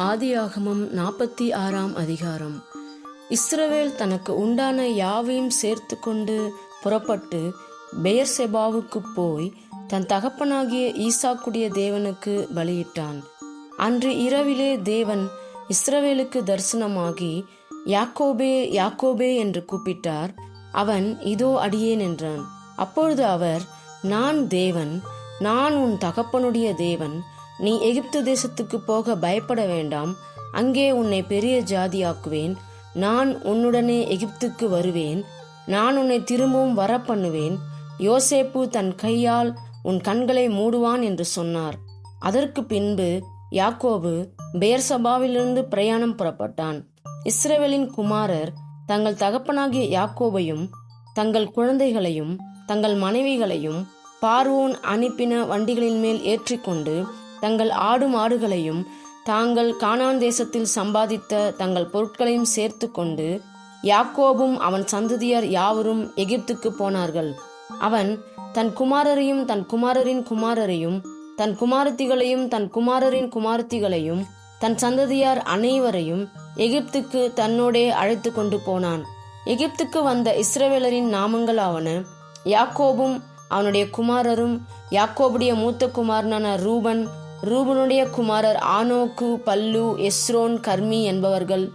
ஆதியாகமம் நாற்பத்தி ஆறாம் அதிகாரம். இஸ்ரவேல் தனக்கு உண்டான யாவையும் சேர்த்து கொண்டு புறப்பட்டு பெயர்செபாவுக்கு போய் தன் தகப்பனாகிய ஈசாக்குடைய தேவனுக்கு பலியிட்டான். அன்று இரவிலே தேவன் இஸ்ரவேலுக்கு தரிசனமாகி யாக்கோபே யாக்கோபே என்று கூப்பிட்டார். அவன் இதோ அடியேன் என்றான். அப்பொழுது அவர் நான் தேவன் நான் உன் தகப்பனுடைய தேவன் நீ எகிப்து தேசத்துக்கு போக பயப்பட வேண்டாம். அங்கே உன்னை பெரிய ஜாதியாக்குவேன். நான் உன்னுடனே எகிப்துக்கு வருவேன். நான் உன்னை திரும்பவும் வர பண்ணுவேன் யோசேப்பு தன் கையால் உன் கண்களை மூடுவான் என்று சொன்னார். அதற்கு பின்பு யாக்கோபு பேர்சபாவிலிருந்து பிரயாணம் புறப்பட்டான். இஸ்ரவேலின் குமாரர் தங்கள் தகப்பனாகிய யாக்கோபையும் தங்கள் குழந்தைகளையும் தங்கள் மனைவிகளையும் பார்வோன் அனுப்பின வண்டிகளின் மேல் ஏற்றிக்கொண்டு தங்கள் ஆடு மாடுகளையும் தாங்கள் கானான் தேசத்தில் சம்பாதித்த தங்கள் பொருட்களையும் சேர்த்து கொண்டு யாக்கோபும் அவன் சந்ததியர் யாவரும் எகிப்துக்கு போனார்கள். அவன் தன் குமாரரையும் தன் குமாரரின் குமாரரையும் தன் குமாரத்திகளையும் தன் குமாரரின் குமாரத்திகளையும் தன் சந்ததியார் அனைவரையும் எகிப்துக்கு தன்னோடே அழைத்து கொண்டு போனான். எகிப்துக்கு வந்த இஸ்ரவேலரின் நாமங்களாவன யாக்கோபும் அவனுடைய குமாரரும் யாக்கோபுடைய மூத்த குமாரனான ரூபன் ரூபனுடைய குமாரர் ஆனோக்கு பல்லு எஸ்ரோன் கர்மி என்பவர்கள்.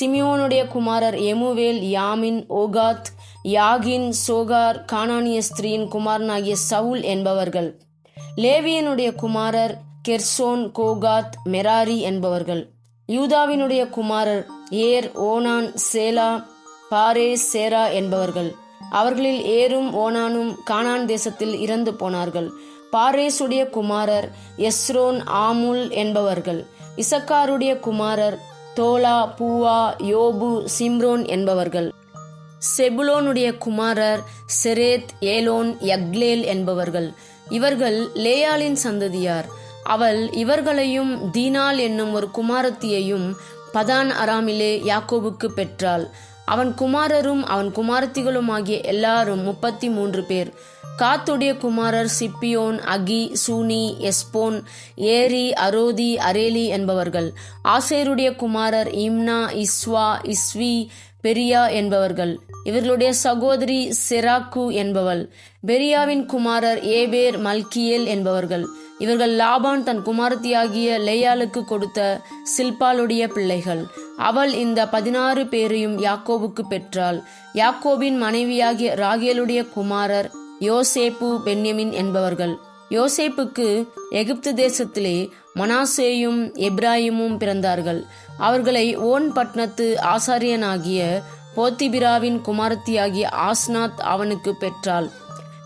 சிமியோனுடைய குமாரர் எமுவேல் யாமின் ஓகாத் யாகின் சோகார் கானானிய ஸ்திரீயின் குமாரனாகிய சவுல் என்பவர்கள். லேவியனுடைய குமாரர் கெர்சோன் கோகாத் மெராரி என்பவர்கள். யூதாவினுடைய குமாரர் ஏர் ஓனான் சேலா பாரே சேரா என்பவர்கள். அவர்களில் ஏரும் ஓனானும் கானான் தேசத்தில் இறந்து போனார்கள். பாரேசுடைய குமாரர் எஸ்ரோன் ஆமுல் என்பவர்கள். இசக்காருடைய குமாரர் தோலா பூவா யோபு சிம்ரோன் என்பவர்கள். செபுலோனுடைய குமாரர் செரேத் ஏலோன் யக்லேல் என்பவர்கள். இவர்கள் லேயாலின் சந்ததியார். அவள் இவர்களையும் தீனால் என்னும் ஒரு குமாரத்தியையும் பதான் அராமிலே யாக்கோபுக்கு பெற்றாள். அவன் குமாரரும் அவன் குமாரத்திகளும் ஆகிய எல்லாரும் முப்பத்தி மூன்று பேர். காத்துடைய குமாரர் சிப்பியோன் அகி சூனி எஸ்போன் ஏரி அரோதி அரேலி என்பவர்கள். ஆசேருடைய குமாரர் இம்னா இஸ்வா இஸ்வி பெரியா என்பவர்கள். இவர்களுடைய சகோதரி செராக்கு என்பவள். பெரியாவின் குமாரர் ஏபேர் மல்கியேல் என்பவர்கள். இவர்கள் லாபான் தன் குமாரத்தியாகிய லேயாளுக்கு கொடுத்த சில்பாளுடைய பிள்ளைகள். அவள் இந்த பதினாறு பேரையும் யாக்கோபுக்கு பெற்றாள். யாக்கோபின் மனைவியாகிய ராகேலுடைய குமாரர் யோசேப்பு பென்யமின் என்பவர்கள். யோசேப்புக்கு எகிப்து தேசத்திலே மனாசேயும் எப்ராஹிமும் பிறந்தார்கள். அவர்களை ஓன் பட்னத்து ஆசாரியனாகிய போத்திபிராவின் குமாரத்தியாகிய ஆஸ்நாத் அவனுக்கு பெற்றாள்.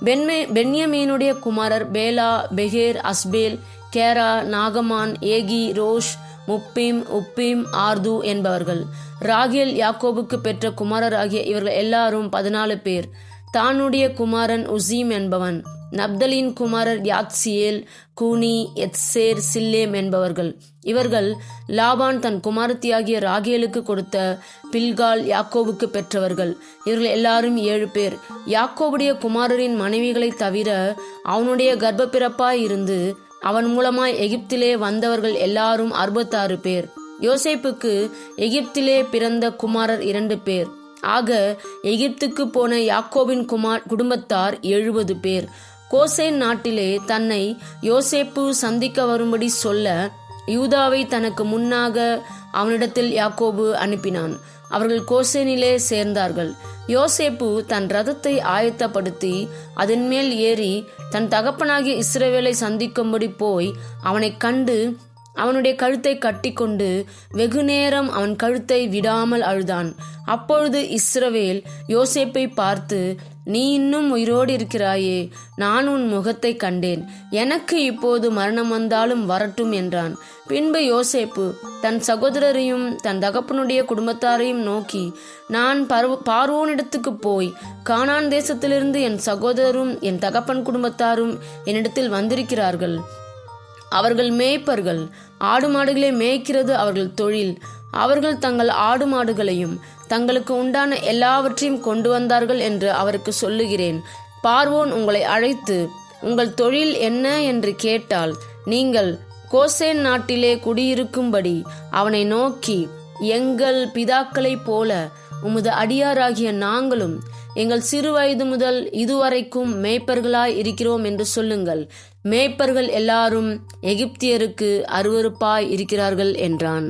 பென்மே பென்யமீனுடைய குமாரர் பேலா பெஹேர் அஸ்பேல் கேரா நாகமான் ஏகி ரோஷ் முப்பிம் உப்பிம் ஆர்து என்பவர்கள். ராகேல் யாக்கோபுக்கு பெற்ற குமாரராகிய இவர்கள் எல்லாரும் பதினாலு பேர். தானுடைய குமாரன் உசீம் என்பவன். நப்தலின் குமாரர் யாத்சியேல் கூனி எத்சேர் சில்லேம் என்பவர்கள். இவர்கள் லாபான் தன் குமாரத்தியாகிய ராகேலுக்கு கொடுத்த பில்கால் யாக்கோவுக்கு பெற்றவர்கள். இவர்கள் எல்லாரும் ஏழு பேர். யாக்கோவுடைய குமாரரின் மனைவிகளை தவிர அவனுடைய கர்ப்பப்பிறப்பாய் இருந்து அவன் மூலமாய் எகிப்திலே வந்தவர்கள் எல்லாரும் அறுபத்தாறு பேர். யோசேப்புக்கு எகிப்திலே பிறந்த குமாரர் இரண்டு பேர். ஆக எகிப்துக்கு போன யாக்கோபின் குமார் குடும்பத்தார் எழுபது பேர். கோசேன் நாட்டிலே தன்னை யோசேப்பு சந்திக்க வரும்படி சொல்ல யூதாவை தனக்கு முன்னாக அவனிடத்தில் யாக்கோபு அனுப்பினான். அவர்கள் கோசேனிலே சேர்ந்தார்கள். யோசேப்பு தன் ரதத்தை ஆயத்தப்படுத்தி அதன் மேல் ஏறி தன் தகப்பனாகிய இஸ்ரவேலை சந்திக்கும்படி போய் அவனை கண்டு அவனுடைய கழுத்தை கட்டிக்கொண்டு வெகு நேரம் அவன் கழுத்தை விடாமல் அழுதான். அப்பொழுது இஸ்ரவேல் யோசேப்பை பார்த்து நீ இன்னும் உயிரோடு இருக்கிறாயே நான் உன் முகத்தை கண்டேன். எனக்கு இப்போது மரணம் வந்தாலும் வரட்டும் என்றான். பின்பு யோசேப்பு தன் சகோதரரையும் தன் தகப்பனுடைய குடும்பத்தாரையும் நோக்கி நான் பர்வ பார்வோனிடத்துக்கு போய் கானான் தேசத்திலிருந்து என் சகோதரரும் என் தகப்பன் குடும்பத்தாரும் என்னிடத்தில் வந்திருக்கிறார்கள். அவர்கள் மேய்ப்பர்கள். ஆடு மாடுகளை மேய்க்கிறது அவர்கள் தொழில். அவர்கள் தங்கள் ஆடு மாடுகளையும் தங்களுக்கு உண்டான எல்லாவற்றையும் கொண்டு வந்தார்கள் என்று அவருக்கு சொல்லுகிறேன். பார்வோன் உங்களை அழைத்து உங்கள் தொழில் என்ன? என்று கேட்டால் நீங்கள் கோசேன் நாட்டிலே குடியிருக்கும்படி அவனை நோக்கி எங்கள் பிதாக்களைப் போல உமது அடியாராகிய நாங்களும் எங்கள் சிறு வயது முதல் இதுவரைக்கும் மேய்ப்பர்களாய் இருக்கிறோம் என்று சொல்லுங்கள். மேய்ப்பர்கள் எல்லாரும் எகிப்தியருக்கு அருவருப்பாய் இருக்கிறார்கள் என்றான்.